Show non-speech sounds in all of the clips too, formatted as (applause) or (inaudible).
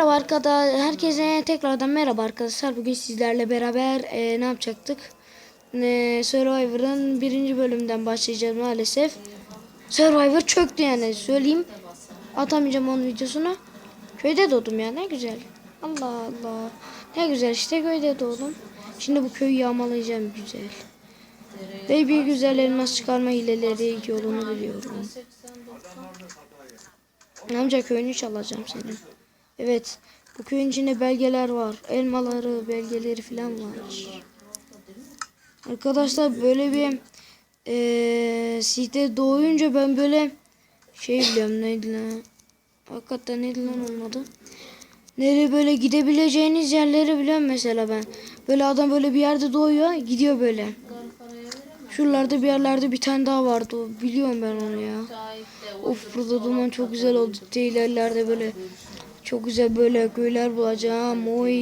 Merhaba arkadaşlar. Herkese tekrardan merhaba arkadaşlar. Bugün sizlerle beraber e, ne yapacaktık? E, Survivor'ın birinci bölümünden başlayacağız maalesef. Survivor çöktü yani söyleyeyim. Atamayacağım onun videosunu. Köyde doğdum ya ne güzel. Allah Allah. Ne güzel işte köyde doğdum. Şimdi bu köyü yağmalayacağım güzel. Ve bir güzel elmas çıkarma hileleri yolunu biliyorum. Amca köyünü çalacağım senin. Evet. Bu köyün içinde belgeler var. Elmaları, belgeleri falan var. Arkadaşlar böyle bir eee site doğuyunca ben böyle şey biliyorum neydi lan. Hakikaten neydi lan olmadı. Nereye böyle gidebileceğiniz yerleri biliyorum mesela ben. Böyle adam böyle bir yerde doğuyor gidiyor böyle. Şuralarda bir yerlerde bir tane daha vardı. Biliyorum ben onu ya. Of burada duman çok güzel oldu. Ilerlerde böyle çok güzel böyle köyler bulacağım. Oy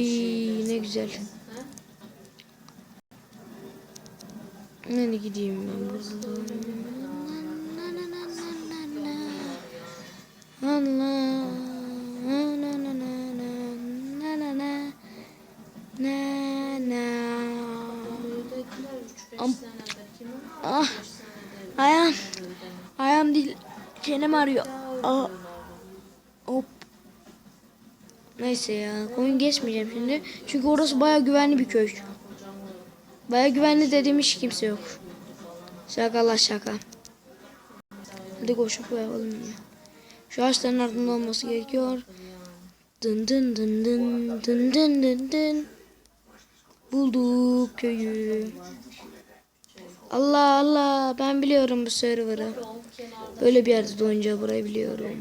ne güzel. Nereye gideyim ben buradan? Allah. Ah. Ayağım. Ayağım değil. Çenem arıyor. Ah. Hop. Neyse ya. Koyun geçmeyeceğim şimdi. Çünkü orası baya güvenli bir köy. Baya güvenli dediğim hiç kimse yok. Şaka la şaka. Hadi koşup koyalım ya. Şu ağaçların ardında olması gerekiyor. Dın dın dın dın dın dın dın dın. Bulduk köyü. Allah Allah ben biliyorum bu server'ı. Böyle bir yerde doğunca burayı biliyorum.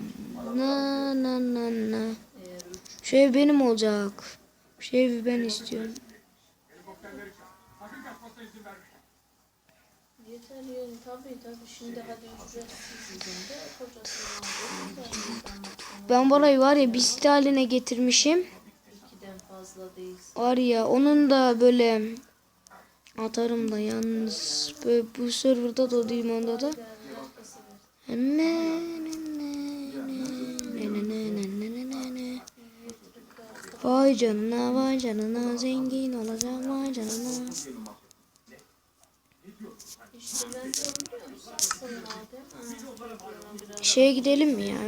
Na na na na. Şu ev benim olacak. Şu evi ben istiyorum. Ben burayı var ya bir site haline getirmişim. Var ya onun da böyle atarım da yalnız böyle bu serverda da değil onda da. Ne Vay canına vay canına zengin olacağım vay canına. Şeye gidelim mi ya?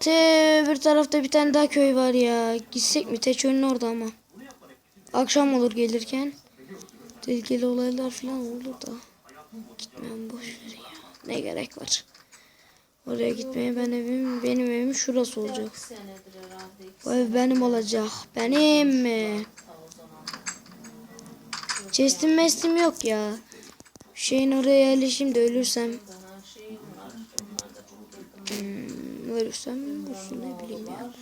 Te bir tarafta bir tane daha köy var ya. Gitsek mi? Teçönün orada ama. Akşam olur gelirken. Tehlikeli olaylar falan olur da. Gitmem boş ver ya. Ne gerek var? Oraya gitmeye ben evim, benim evim şurası olacak. Bu ev benim olacak. Benim mi? Chestim mestim yok ya. Şeyin oraya yerleşeyim de ölürsem. Hmm, ölürsem olsun ne bileyim ya.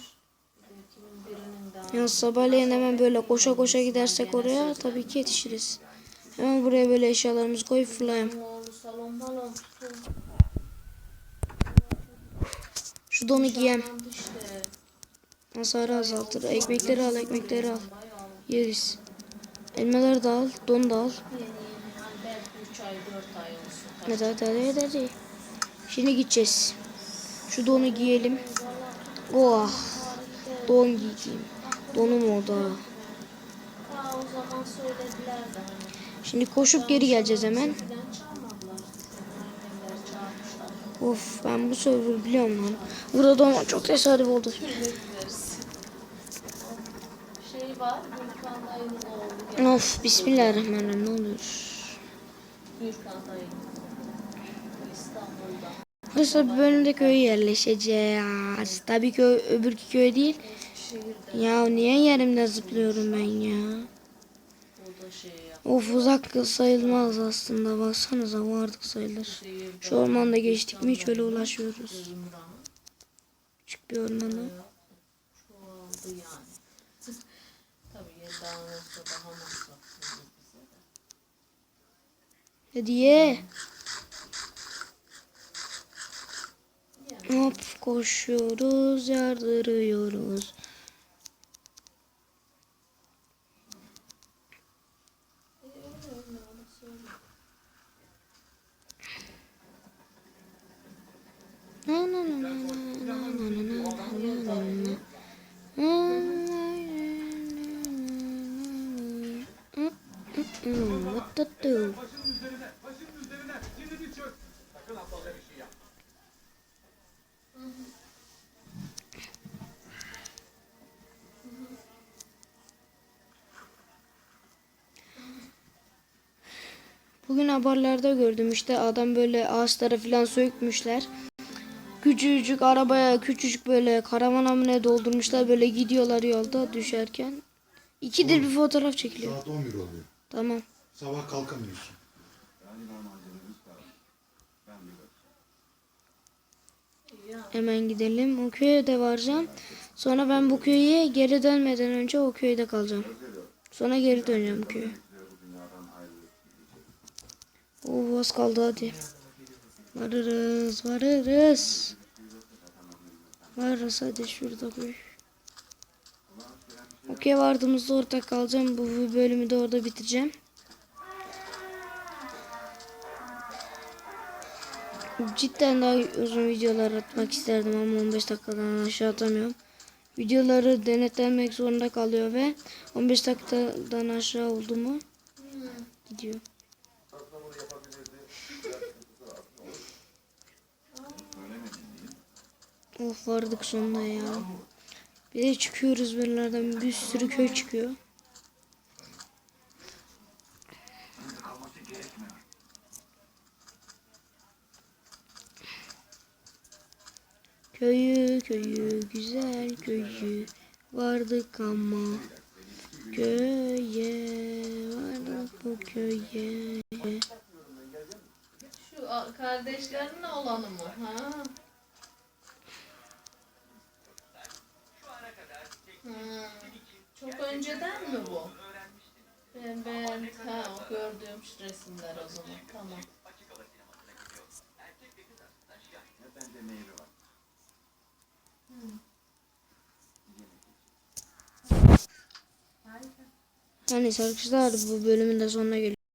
Ya sabahleyin hemen böyle koşa koşa gidersek oraya tabii ki yetişiriz. Hemen buraya böyle eşyalarımızı koyup fırlayalım. Şu donu giyem. Hasarı azaltır. Ekmekleri al, ekmekleri al. Yeriz. Elmaları da al, don da al. Yeni yeni. Belki 3 ay 4 ay olsun. Hadi hadi hadi hadi. Şimdi gideceğiz. Şu donu giyelim. Oh. Don giyeyim. Donum oldu ha. Ha o zaman söylediler de hani. Şimdi koşup geri geleceğiz hemen. Of ben bu server biliyorum lan. Burada olmak çok tesadüf oldu. Şey. Of bismillahirrahmanirrahim ne oluyor? Arkadaşlar bu bölümde köye yerleşeceğiz. Tabii ki ö- öbürkü köy değil. Ya niye yerimde zıplıyorum ben ya? o da şey yap. Of uzak sayılmaz aslında. Baksanıza vardık sayılır. Şu ormanda geçtik mi hiç öyle ulaşıyoruz. Küçük bir ormana. çoğaldı yani. (laughs) Tabii yedağın olsa daha masraflı olur bize de. Hadi ye. Hop koşuyoruz, yardırıyoruz. What to do? Bugün haberlerde gördüm işte adam böyle ağaçlara falan sökmüşler. Küçücük arabaya küçücük böyle karavana mı ne doldurmuşlar böyle gidiyorlar yolda düşerken. İkidir bir fotoğraf çekiliyor. Saat 11 oluyor. Tamam. Sabah kalkamıyorsun. Hemen gidelim. O köye de varacağım. Sonra ben bu köye geri dönmeden önce o köyde kalacağım. Sonra geri döneceğim köye. Oo az kaldı hadi. Varırız, varırız. Varırız hadi şurada koy. Okey vardığımızda orada kalacağım. Bu bölümü de orada bitireceğim. Cidden daha uzun videolar atmak isterdim ama 15 dakikadan aşağı atamıyorum. Videoları denetlenmek zorunda kalıyor ve 15 dakikadan aşağı oldu mu gidiyor. Of vardık sonunda ya. Bir de çıkıyoruz birilerden bir sürü köy çıkıyor. Köyü köyü güzel köyü vardık ama köye vardık bu köye. Şu kardeşlerinin olanı mı? Ha? Çok önceden mi bu? Ben, ben ha, o gördüğüm resimler o zaman. Tamam. Yani arkadaşlar bu bölümün de sonuna geliyor.